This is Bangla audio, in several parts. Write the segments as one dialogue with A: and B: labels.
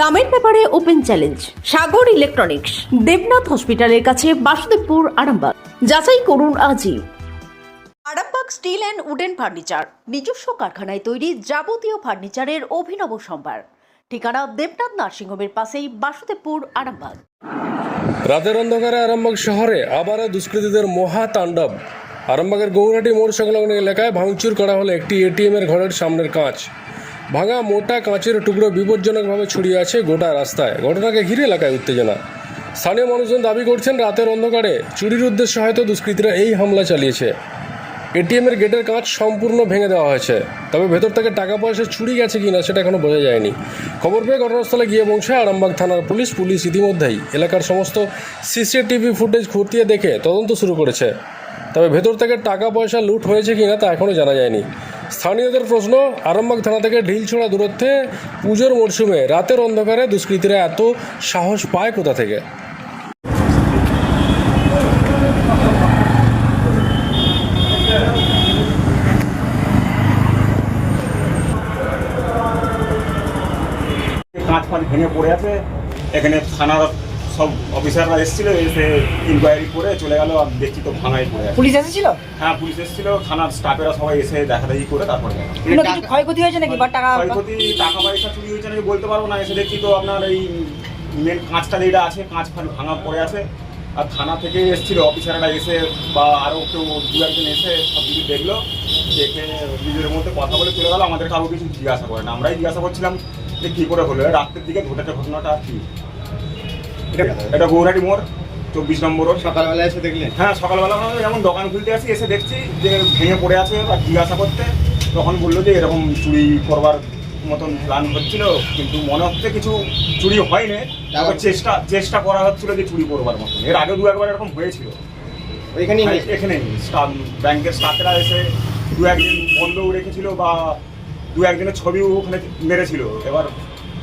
A: দামের ব্যাপারে open challenge, Sagar electronics, Debnath হসপিটালের কাছে বাসুদেবপুর, আরামবাগ। যাচাই করুন আজই। Arambagh steel and wooden furniture, নিজস্ব কারখানায় তৈরি যাবতীয় ফার্নিচারের অভিনব সম্ভার। ঠিকানা দেবনাথ নার্সিংহোমের পাশেই বাসুদেবপুর, আরামবাগ।
B: রাতের অন্ধকারে আরামবাগ শহরে আবারও দুষ্কৃতীদের মহা তাণ্ডব। আরামবাগের গৌরহাটি মোড় সংলগ্ন এলাকায় ভাঙচুর করা হলো একটি এটিএম এর ঘরের সামনের কাঁচ। ভাঙা মোটা কাঁচের টুকরো বিপজ্জনকভাবে ছড়িয়ে আছে গোটা রাস্তায়। ঘটনাকে ঘিরে এলাকায় উত্তেজনা। স্থানীয় মানুষজন দাবি করছেন, রাতের অন্ধকারে চুরির উদ্দেশ্যে হয়তো দুষ্কৃতীরা এই হামলা চালিয়েছে। এটিএম এর গেটের কাঁচ সম্পূর্ণ ভেঙে দেওয়া হয়েছে। তবে ভেতর থেকে টাকা পয়সা চুরি গেছে কিনা সেটা এখনও বোঝা যায়নি। খবর পেয়ে ঘটনাস্থলে গিয়ে পৌঁছায় আরামবাগ থানার পুলিশ। পুলিশ ইতিমধ্যেই এলাকার সমস্ত সিসিটিভি ফুটেজ খতিয়ে দেখে তদন্ত শুরু করেছে। তবে ভেতর থেকে টাকা পয়সা লুট হয়েছে কিনা তা এখনও জানা যায়নি। স্থানীয়দের প্রশ্ন, আরামবাগ থানা থেকে ঢিলছোড়া দূরত্বে পুজোর মরশুমে রাতের অন্ধকারে দুষ্কৃতীরা এত সাহস পায় কোথা থেকে?
C: কাঁচ ভেঙে পড়ে আছে। এখানে থানার সব অফিসাররা এসেছিল এসে ইনকোয়ারি করে চলে গেল আর দেখছি তো ভাঙাই পড়ে আছে।
D: পুলিশ এসেছিল?
C: হ্যাঁ পুলিশ এসেছিল থানার স্টাফেরা সবাই এসে দেখাদেখি করে তারপরে গেল
D: কোনো কিছু ক্ষয়ক্ষতি হয়েছে নাকি? বা টাকা
C: ক্ষয়ক্ষতি টাকা পয়সা চুরি হয়েছে নাকি বলতে পারব না এসে দেখছি তো আপনার এই মেন কাঁচটা যেটা আছে কাঁচ ফাঁচ ভাঙা পড়ে আছে। আর থানা থেকে এসেছিল অফিসাররা এসে বা আরও কেউ দু একজন এসে সব কিছু দেখল দেখে নিজের মধ্যে কথা বলে চলে গেল আমাদের কারও কিছু জিজ্ঞাসা করে না। আমরাই জিজ্ঞাসা করছিলাম যে কী করে হলো রাত্রের দিকে ঘটেছে ঘটনাটা কি। এটা গৌরাটি মোড় চব্বিশ নম্বর
E: সকালবেলা এসে দেখলেন?
C: হ্যাঁ সকালবেলা যেমন দোকান খুলতে আসি এসে দেখছি যে ভেঙে পড়ে আছে বা জিজ্ঞাসা করতে তখন বলল যে এরকম চুরি করবার মতন প্ল্যান হচ্ছিল কিন্তু মনে হচ্ছে কিছু চুরি হয়নি। তারপর? চেষ্টা চেষ্টা করা হচ্ছিল যে চুরি করবার মতন। এর আগে দু একবার এরকম হয়েছিল। হ্যাঁ, এখানে স্টাফ ব্যাংকের স্টাফেরা এসে দু একদিন বন্ধও রেখেছিল বা দু একদিনের ছবিও ওখানে মেরেছিল। এবার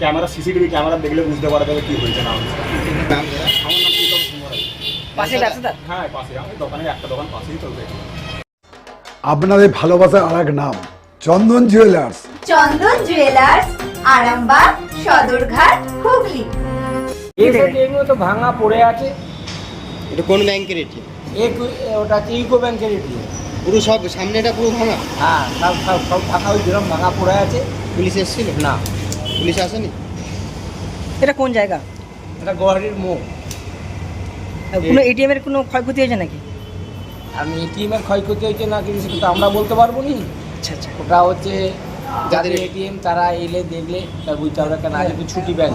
C: ক্যামেরা সিসিটিভি ক্যামেরা দেখলে বুঝতে পারা যাবে কি হয়েছে না হ্যাঁ পাশে আমি দোকানে একটা দোকান পাশেই চলবে।
F: আপনাদের ভালোবাসার আর এক নাম চন্দন জুয়েলার্স।
G: চন্দন জুয়েলার্স আরামবাগ সদরঘাট হুগলি।
D: এগুলো তো ভাঙা পড়ে আছে।
E: এটা কোন ব্যাংকের এটিএম?
D: এক ওটা হচ্ছে ইউকো ব্যাংকের এটিএম।
E: পুরো সব সামনেটা পুরো ভাঙা?
D: হ্যাঁ সব সব সব ভাঙা ওই যেরকম ভাঙা পড়ে আছে।
E: পুলিশ এসেছিল?
D: না।
E: পুলিশ আসেনি?
D: এটা কোন জায়গা? এটা গুয়াহাটির মুখ কোনো এটিএম এর কোনো ক্ষয়ক্ষতি হয়েছে নাকি?
H: আমি এটিএম এর ক্ষয়ক্ষতি হয়েছে না কিন্তু সেটা আমরা বলতে পারব নি।
D: আচ্ছা আচ্ছা।
H: ওটা হচ্ছে যাদের এটিএম তারা এলে দেখলে তা বুঝতে হবে কেন আজ একটু ছুটি ব্যাংক।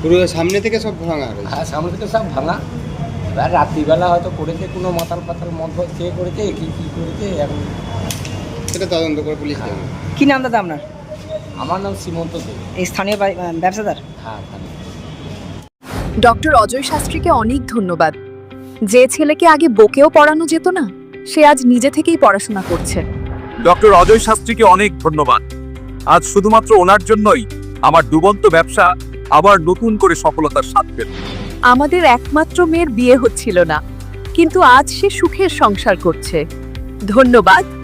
E: পুরো সামনে থেকে সব ভাঙা
H: হ্যাঁ সামনে থেকে সব ভাঙা। এবার রাত্রিবেলা হয়তো করেছে কোনো মাতাল পাতাল মদ ফদ খেয়ে করেছে কি কি করেছে এখন
E: সেটা তদন্ত করে পুলিশ
D: কি নাম দাদা আপনার?
H: আমার নাম সীমন্ত দেব।
D: এই স্থানীয় ব্যবসাদার?
H: হ্যাঁ।
I: ডক্টর অজয় শাস্ত্রীকে অনেক ধন্যবাদ। যে ছেলেকে আগে বকেও পড়ানো যেত না সে আজ নিজে থেকেই পড়াশোনা করছে।
J: ডক্টর অজয় শাস্ত্রীকে অনেক ধন্যবাদ। আজ শুধুমাত্র ওনার জন্যই আমার ডুবন্ত ব্যবসা আবার নতুন করে সফলতার স্বাদ পেল।
I: আমাদের একমাত্র মেয়ের বিয়ে হচ্ছিল না কিন্তু আজ সে সুখের সংসার করছে। ধন্যবাদ।